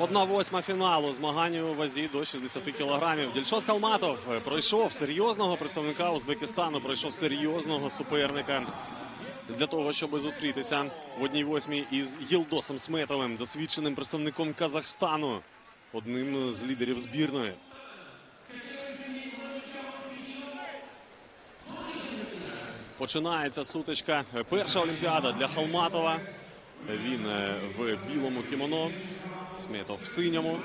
Одна восьма фіналу змагання у вазі до 60 кілограмів. Дільшот Халматов е, пройшов серйозного представника Узбекистану, пройшов серйозного суперника для того, щоб зустрітися в одній восьмій із Єлдосом Сметовим, досвідченим представником Казахстану, одним з лідерів збірної. Починається сутичка. Перша олімпіада для Халматова. Він е, в білому кімоно. Сметов в синьому.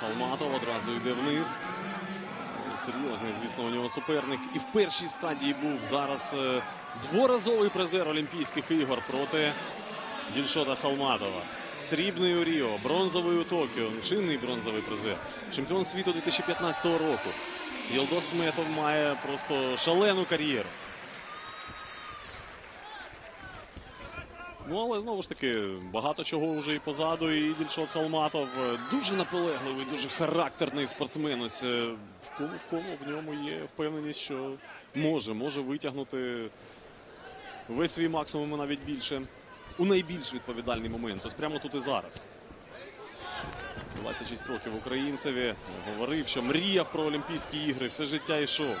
Халматов одразу йде вниз. Серйозний, звісно, у нього суперник. І в першій стадії був зараз е, дворазовий призер Олімпійських ігор проти Дільшота Халматова. Срібний у Ріо, бронзовий у Токіо, чинний бронзовий призер, чемпіон світу 2015 року. Єлдос Сметов має просто шалену кар'єру. Ну, але знову ж таки, багато чого вже і позаду. І Дільшот Халматов е, дуже наполегливий, дуже характерний спортсмен. Ось е, в кому, в кому в ньому є впевненість, що може, може витягнути весь свій максимум, навіть більше. У найбільш відповідальний момент. Ось прямо тут і зараз. 26 років українцеві говорив, що мріяв про Олімпійські ігри, все життя йшов.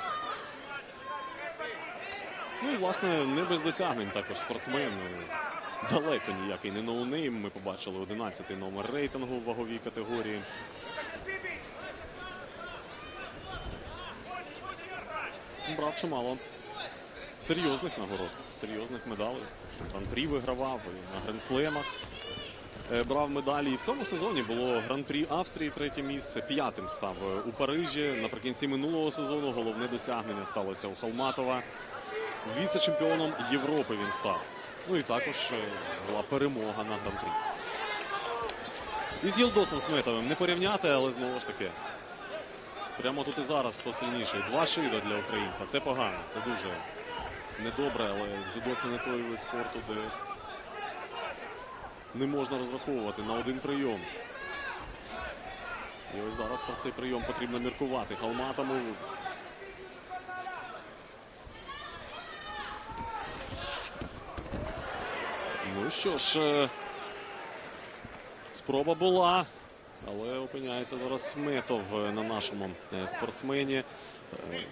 Ну і власне не без досягнень також спортсмен. Далеко ніякий не ноунейм. Ми побачили 11-й номер рейтингу в ваговій категорії. Брав чимало серйозних нагород, серйозних медалей. Гран-прі вигравав і на гренслемах. Е, Брав медалі. І в цьому сезоні було гран-прі Австрії третє місце. П'ятим став е, у Парижі. Наприкінці минулого сезону головне досягнення сталося у Халматова. Віце-чемпіоном Європи він став. Ну і також е, була перемога на гран-прі. Із Єлдосом Сметовим не порівняти, але знову ж таки. Прямо тут і зараз хто сильніший. Два шида для українця. Це погано, це дуже недобре, але дзюдо це не той вид спорту, де не можна розраховувати на один прийом. І ось зараз про цей прийом потрібно міркувати. Халматому Ну що ж, е, спроба була, але опиняється зараз Сметов е, на нашому е, спортсмені.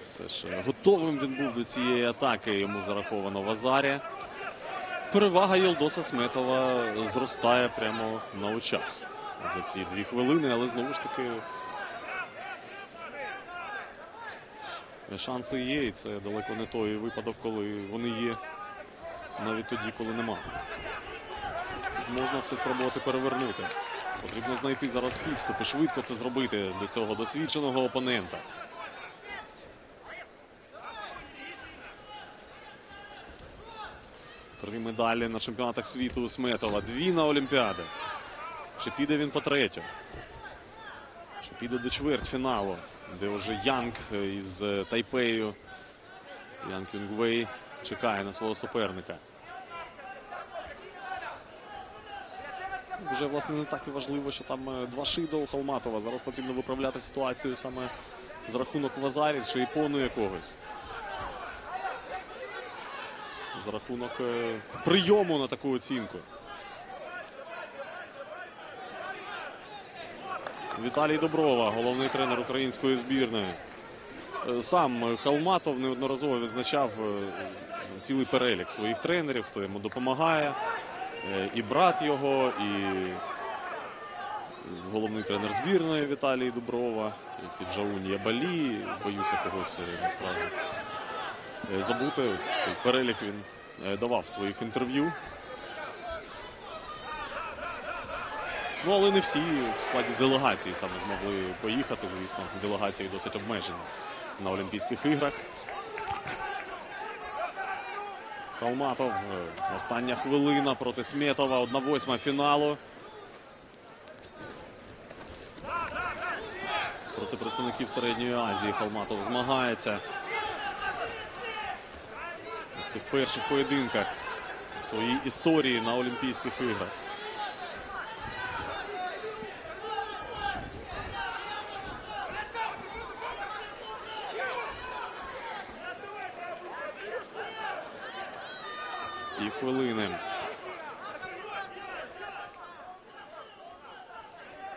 Все ж готовим він був до цієї атаки. Йому зараховано в Азарі. Перевага Єлдоса Сметова зростає прямо на очах за ці дві хвилини, але знову ж таки. Шанси є, і це далеко не той випадок, коли вони є навіть тоді, коли нема. Можна все спробувати перевернути. Потрібно знайти зараз підступи, швидко це зробити до цього досвідченого опонента. Три медалі на чемпіонатах світу у Сметова. Дві на Олімпіади. Чи піде він по третю? Чи піде до чвертьфіналу, де вже Янг е, із Тайпею. Янг Юнгвей чекає на свого суперника. Вже власне не так і важливо, що там е, два шида у Халматова. Зараз потрібно виправляти ситуацію саме з рахунок Вазарі чи іпону якогось. За рахунок е, прийому на таку оцінку. Віталій Доброва, головний тренер української збірної. Е, Сам Халматов неодноразово відзначав цілий перелік своїх тренерів, хто йому допомагає. І брат його, і головний тренер збірної Віталій Дуброва, і Джаун Ябалі. Боюся когось е, насправді е, забути. Ось цей перелік він е, давав своїх інтерв'ю. Ну, але не всі в складі делегації саме змогли поїхати. Звісно, делегації досить обмежені на Олімпійських іграх. Халматов. е, Остання хвилина проти Сметова. Одна восьма фіналу. Проти представників Середньої Азії Халматов змагається. В цих перших поєдинках в своїй історії на Олімпійських іграх. і хвилини.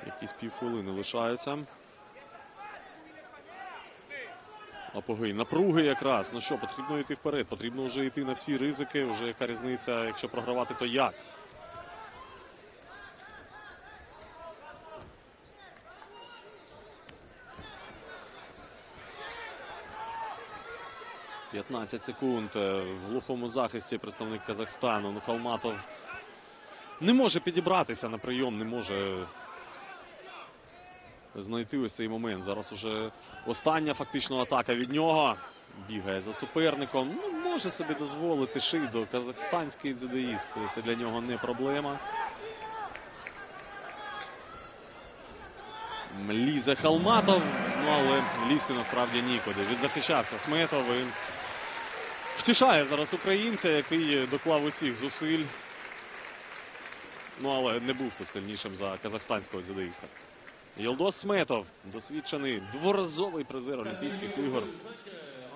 Якісь півхвилини лишаються. Апогей напруги якраз. Ну що, потрібно йти вперед, потрібно вже йти на всі ризики. Вже яка різниця, якщо програвати, то як. «15 секунд е, в глухому захисті представник Казахстану. Ну, Халматов не може підібратися на прийом, не може знайти ось цей момент. Зараз уже остання фактично атака від нього. Бігає за суперником. Ну, може собі дозволити Шийдо, казахстанський дзюдоїст. Це для нього не проблема. Лізе Халматов, ну але лізти насправді нікуди. Відзахищався Сметов і втішає зараз українця, який доклав усіх зусиль. Ну але не був тут сильнішим за казахстанського дзюдоїста. Єлдос Сметов, досвідчений дворазовий призер Олімпійських ігор.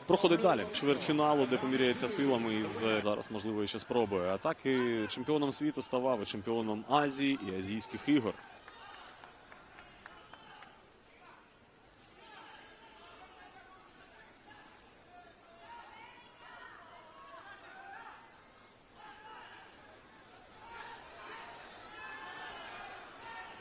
Проходить далі чвертьфіналу, де поміряється силами із зараз можливо ще спробою. А так і чемпіоном світу ставав і чемпіоном Азії і Азійських ігор.